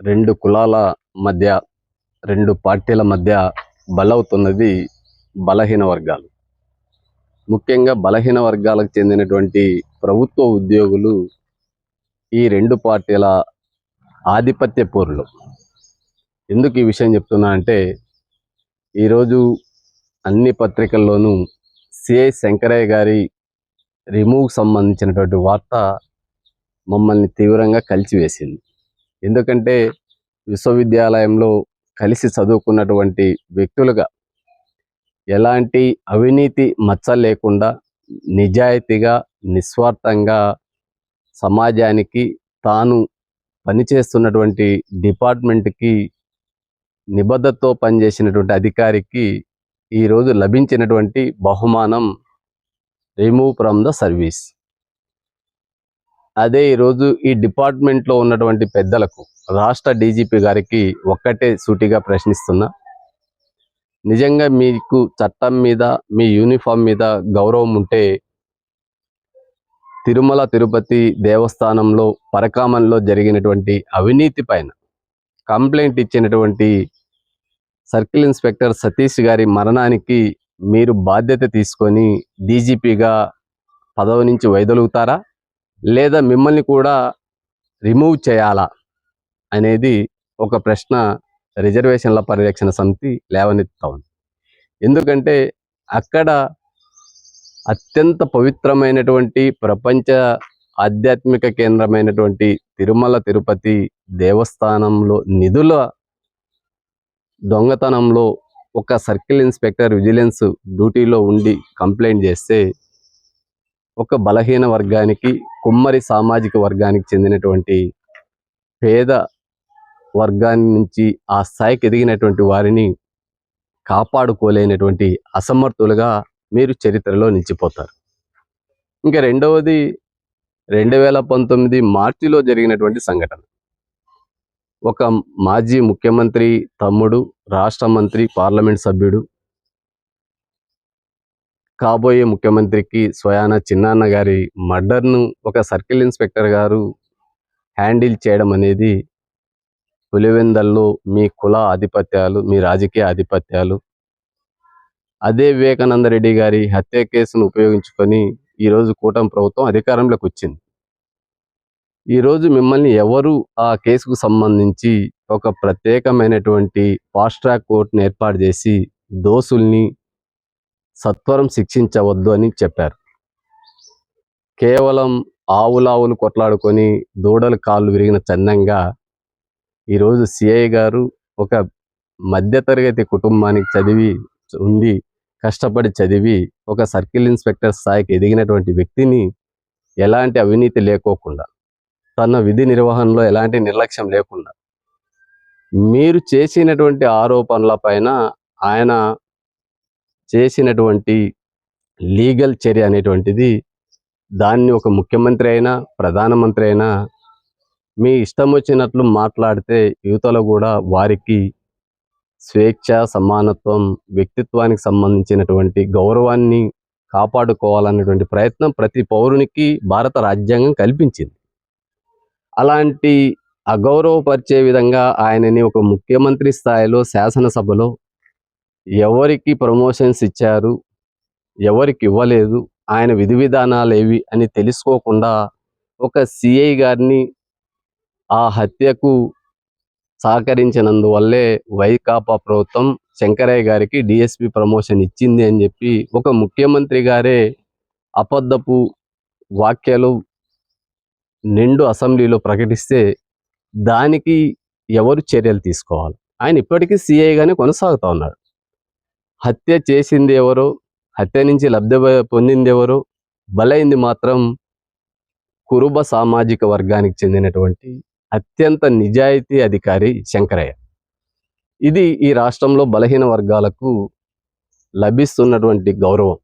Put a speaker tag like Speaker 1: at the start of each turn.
Speaker 1: రెండు కులాల మధ్య రెండు పార్టీల మధ్య బలవుతున్నది బలహీన వర్గాలు. ముఖ్యంగా బలహీన వర్గాలకు చెందినటువంటి ప్రభుత్వ ఉద్యోగులు ఈ రెండు పార్టీల ఆధిపత్య పోరులు. ఎందుకు ఈ విషయం చెప్తున్నా అంటే ఈరోజు అన్ని పత్రికల్లోనూ సిఐ శంకరయ్య గారి రిమూవ్ సంబంధించినటువంటి వార్త మమ్మల్ని తీవ్రంగా కలిచివేసింది ఎందుకంటే విశ్వవిద్యాలయంలో కలిసి చదువుకున్నటువంటి వ్యక్తులుగా ఎలాంటి అవినీతి మచ్చ లేకుండా నిజాయితీగా నిస్వార్థంగా సమాజానికి తాను పనిచేస్తున్నటువంటి డిపార్ట్మెంట్కి నిబద్ధతతో పనిచేసినటువంటి అధికారికి ఈరోజు లభించినటువంటి బహుమానం రిమూవ్ ఫ్రమ్ ద సర్వీస్. అదే ఈరోజు ఈ డిపార్ట్మెంట్లో ఉన్నటువంటి పెద్దలకు రాష్ట్ర డీజీపీ గారికి ఒక్కటే సూటిగా ప్రశ్నిస్తున్నా. నిజంగా మీకు చట్టం మీద మీ యూనిఫామ్ మీద గౌరవం ఉంటే తిరుమల తిరుపతి దేవస్థానంలో పరకామంలో జరిగినటువంటి అవినీతి పైన కంప్లైంట్ ఇచ్చినటువంటి సర్కిల్ ఇన్స్పెక్టర్ సతీష్ గారి మరణానికి మీరు బాధ్యత తీసుకొని డీజీపీగా పదవి నుంచి వైదొలుగుతారా? లేదా మిమ్మల్ని కూడా రిమూవ్ చేయాలా అనేది ఒక ప్రశ్న రిజర్వేషన్ల పరిరక్షణ సమితి లేవనెత్తుతా ఉంది ఎందుకంటే అక్కడ అత్యంత పవిత్రమైనటువంటి ప్రపంచ ఆధ్యాత్మిక కేంద్రమైనటువంటి తిరుమల తిరుపతి దేవస్థానంలో నిధుల దొంగతనంలో ఒక సర్కిల్ ఇన్స్పెక్టర్ విజిలెన్స్ డ్యూటీలో ఉండి కంప్లైంట్ చేస్తే ఒక బలహీన వర్గానికి కుమ్మరి సామాజిక వర్గానికి చెందినటువంటి పేద వర్గాన్ని నుంచి ఆ స్థాయికి ఎదిగినటువంటి వారిని కాపాడుకోలేనటువంటి అసమర్థులుగా మీరు చరిత్రలో నిలిచిపోతారు. ఇంకా రెండవది రెండు వేల పంతొమ్మిది మార్చిలో జరిగినటువంటి సంఘటన. ఒక మాజీ ముఖ్యమంత్రి తమ్ముడు రాష్ట్ర మంత్రి పార్లమెంట్ సభ్యుడు కాబోయే ముఖ్యమంత్రికి స్వయాన చిన్నాన్న గారి మర్డర్ను ఒక సర్కిల్ ఇన్స్పెక్టర్ గారు హ్యాండిల్ చేయడం అనేది పులివెందల్లో మీ కుల ఆధిపత్యాలు మీ రాజకీయ ఆధిపత్యాలు. అదే వివేకానంద రెడ్డి గారి హత్య కేసును ఉపయోగించుకొని ఈరోజు కూటమి ప్రభుత్వం అధికారంలోకి వచ్చింది. ఈరోజు మిమ్మల్ని ఎవరు ఆ కేసుకు సంబంధించి ఒక ప్రత్యేకమైనటువంటి ఫాస్ట్ ట్రాక్ కోర్టును ఏర్పాటు చేసి దోసుల్ని సత్వరం శిక్షించవద్దు అని చెప్పారు. కేవలం ఆవులావులు కొట్లాడుకొని దూడలు కాళ్ళు విరిగిన చందంగా ఈరోజు సిఐ గారు ఒక మధ్యతరగతి కుటుంబానికి చదివి ఉండి కష్టపడి చదివి ఒక సర్కిల్ ఇన్స్పెక్టర్ స్థాయికి ఎదిగినటువంటి వ్యక్తిని ఎలాంటి అవినీతి లేకోకుండా తన విధి నిర్వహణలో ఎలాంటి నిర్లక్ష్యం లేకుండా మీరు చేసినటువంటి ఆరోపణల పైన ఆయన చేసినటువంటి లీగల్ చర్య అనేటువంటిది దాన్ని ఒక ముఖ్యమంత్రి అయినా ప్రధానమంత్రి అయినా మీ ఇష్టం వచ్చినట్లు మాట్లాడితే యువతలో కూడా వారికి స్వేచ్ఛ సమానత్వం వ్యక్తిత్వానికి సంబంధించినటువంటి గౌరవాన్ని కాపాడుకోవాలనేటువంటి ప్రయత్నం ప్రతి పౌరునికి భారత రాజ్యాంగం కల్పించింది. అలాంటి అగౌరవపరిచే విధంగా ఆయనని ఒక ముఖ్యమంత్రి స్థాయిలో శాసనసభలో ఎవరికి ప్రమోషన్స్ ఇచ్చారు ఎవరికి ఇవ్వలేదు ఆయన విధి విధానాలు ఏవి అని తెలుసుకోకుండా ఒక సిఐ గారిని ఆ హత్యకు సహకరించినందువల్లే వైకాపా ప్రభుత్వం శంకరయ్య గారికి డిఎస్పి ప్రమోషన్ ఇచ్చింది అని చెప్పి ఒక ముఖ్యమంత్రి గారే అబద్ధపు వాక్యాలు నిండు అసెంబ్లీలో ప్రకటిస్తే దానికి ఎవరు చర్యలు తీసుకోవాలి? ఆయన ఇప్పటికీ సిఐగానే కొనసాగుతూ ఉన్నాడు. హత్య చేసింది ఎవరు? హత్య నుంచి లబ్ధి పొందింది ఎవరు? బలైంది మాత్రం కురుబ సామాజిక వర్గానికి చెందినటువంటి అత్యంత నిజాయితీ అధికారి శంకరయ్య. ఇది ఈ రాష్ట్రంలో బలహీన వర్గాలకు లభిస్తున్నటువంటి గౌరవం.